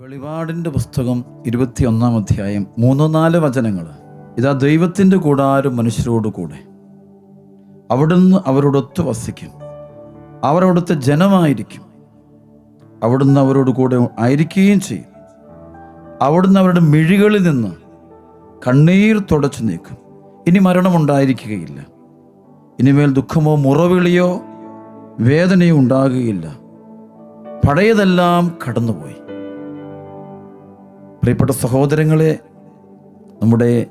വെളിപാടിന്റെ പുസ്തകം ഇരുപത്തിയൊന്നാം അധ്യായം മൂന്ന് നാല് വചനങ്ങൾ. ഇതാ ദൈവത്തിന്റെ കൂടാരും മനുഷ്യരോട് കൂടെ. അവിടുന്ന് അവരോടൊത്ത് വസിക്കും. അവർ ജനമായിരിക്കും. അവിടുന്ന് അവരോട് കൂടെ ആയിരിക്കുകയും ചെയ്യും. അവിടുന്ന് അവരുടെ മിഴികളിൽ നിന്ന് കണ്ണീർ തുടച്ചു നീക്കും. ഇനി മരണമുണ്ടായിരിക്കുകയില്ല ഇനിമേൽ ദുഃഖമോ മുറവിളിയോ വേദനയോ ഉണ്ടാകുകയില്ല. പഴയതെല്ലാം കടന്നുപോയി. പ്രിയപ്പെട്ട സഹോദരങ്ങളെ നമ്മുടെ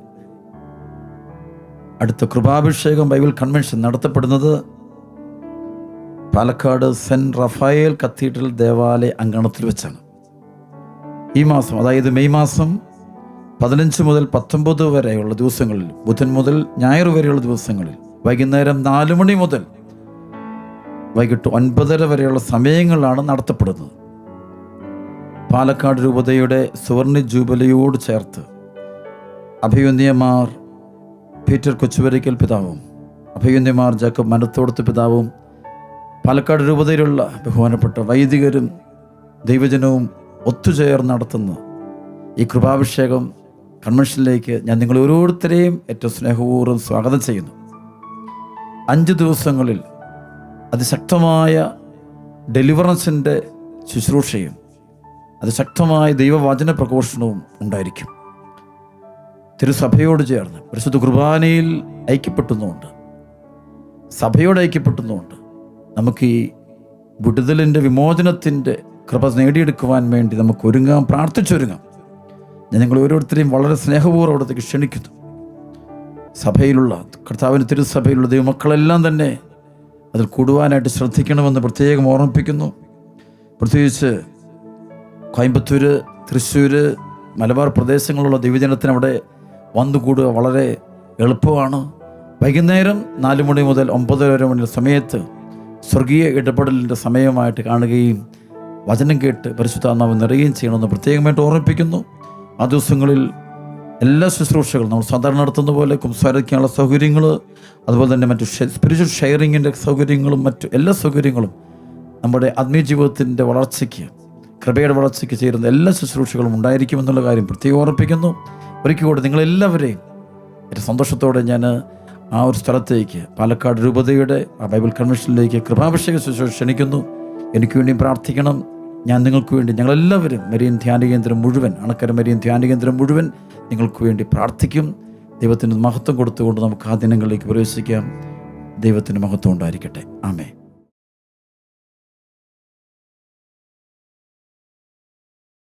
അടുത്ത കൃപാഭിഷേകം ബൈബിൾ കൺവെൻഷൻ നടത്തപ്പെടുന്നത് പാലക്കാട് സെന്റ് റഫായേൽ കത്തീഡ്രൽ ദേവാലയ അങ്കണത്തിൽ വെച്ചാണ്. ഈ മാസം അതായത് മെയ് മാസം പതിനഞ്ച് മുതൽ പത്തൊമ്പത് വരെയുള്ള ദിവസങ്ങളിൽ ബുധൻ മുതൽ ഞായർ വരെയുള്ള ദിവസങ്ങളിൽ വൈകുന്നേരം നാല് മണി മുതൽ വൈകിട്ട് ഒൻപതര വരെയുള്ള സമയങ്ങളാണ് നടത്തപ്പെടുന്നത്. പാലക്കാട് രൂപതയുടെ സുവർണ ജൂബിലിയോട് ചേർത്ത് അഭിയുന്യമാർ പീറ്റർ കൊച്ചുവരിക്കൽ പിതാവും അഭിയുന്യമാർ ജാക്കബ് മനത്തോടത്ത് പിതാവും പാലക്കാട് രൂപതയിലുള്ള ബഹുമാനപ്പെട്ട വൈദികരും ദൈവജനവും ഒത്തുചേർന്ന് നടത്തുന്ന ഈ കൃപാഭിഷേകം കൺവെൻഷനിലേക്ക് ഞാൻ നിങ്ങൾ ഓരോരുത്തരെയും ഏറ്റവും സ്നേഹപൂർവം സ്വാഗതം ചെയ്യുന്നു. അഞ്ച് ദിവസങ്ങളിൽ അതിശക്തമായ ഡെലിവറൻസിന്റെ ശുശ്രൂഷയും അതിശക്തമായ ദൈവവചന പ്രഘോഷണവും ഉണ്ടായിരിക്കും. തിരുസഭയോട് ചേർന്ന് പരിശുദ്ധ കുർബാനയിൽ ഐക്യപ്പെട്ടുന്നുണ്ട്. സഭയോട് ഐക്യപ്പെട്ടുന്നുണ്ട്. നമുക്ക് ഈ വിടുതലിന്റെ വിമോചനത്തിന്റെ കൃപ നേടിയെടുക്കുവാൻ വേണ്ടി നമുക്ക് ഒരുങ്ങാം പ്രാർത്ഥിച്ചൊരുങ്ങാം. ഞാൻ നിങ്ങൾ ഓരോരുത്തരെയും വളരെ സ്നേഹപൂർവം അവിടത്തേക്ക് ക്ഷണിക്കുന്നു. സഭയിലുള്ള കർത്താവിന്റെ തിരുസഭയിലുള്ള ദൈവമക്കളെല്ലാം തന്നെ അതിൽ കൂടുവാനായിട്ട് ശ്രദ്ധിക്കണമെന്ന് പ്രത്യേകം ഓർമ്മിപ്പിക്കുന്നു. പ്രത്യേകിച്ച് കോയമ്പത്തൂർ തൃശ്ശൂർ മലബാർ പ്രദേശങ്ങളിലുള്ള ദൈവജനത്തിന് അവിടെ വന്നുകൂടുക വളരെ എളുപ്പമാണ്. വൈകുന്നേരം നാല് മണി മുതൽ ഒമ്പതര മണി സമയത്ത് സ്വർഗീയ ഇടപെടലിന്റെ സമയമായിട്ട് കാണുകയും വചനം കേട്ട് പരിശുദ്ധാത്മാവ് നിറയുകയും ചെയ്യണമെന്ന് പ്രത്യേകമായിട്ട് ഓർമ്മിപ്പിക്കുന്നു. ആ ദിവസങ്ങളിൽ എല്ലാ ശുശ്രൂഷകളും നമ്മൾ സാധാരണ നടത്തുന്ന പോലെ കുംസാരിക്കാനുള്ള സൗകര്യങ്ങൾ അതുപോലെ തന്നെ മറ്റു സ്പിരിച്വൽ ഷെയറിങ്ങിന്റെ സൗകര്യങ്ങളും മറ്റു എല്ലാ സൗകര്യങ്ങളും നമ്മുടെ ആത്മീയ ജീവിതത്തിന്റെ വളർച്ചയ്ക്ക് കൃപയുടെ വളർച്ചയ്ക്ക് ചേരുന്ന എല്ലാ ശുശ്രൂഷകളും ഉണ്ടായിരിക്കുമെന്നുള്ള കാര്യം പ്രത്യേകം ഓർപ്പിക്കുന്നു ഒരിക്കൽ കൂടെ നിങ്ങളെല്ലാവരെയും എന്റെ സന്തോഷത്തോടെ ഞാൻ ആ ഒരു സ്ഥലത്തേക്ക് പാലക്കാട് രൂപതയുടെ ആ ബൈബിൾ കൺവെൻഷനിലേക്ക് കൃപാഭിഷേക ശുശ്രൂഷ ക്ഷണിക്കുന്നു. എനിക്ക് വേണ്ടി പ്രാർത്ഥിക്കണം. ഞാൻ നിങ്ങൾക്ക് വേണ്ടി ഞങ്ങളെല്ലാവരും മരിയൻ ധ്യാന കേന്ദ്രം മുഴുവൻ അണക്കര മരിയൻ ധ്യാന കേന്ദ്രം മുഴുവൻ നിങ്ങൾക്ക് വേണ്ടി പ്രാർത്ഥിക്കും. ദൈവത്തിന് മഹത്വം കൊടുത്തുകൊണ്ട് നമുക്ക് ആ ദിനങ്ങളിലേക്ക് പ്രവേശിക്കാം. ദൈവത്തിന് മഹത്വം ഉണ്ടായിരിക്കട്ടെ. ആമേ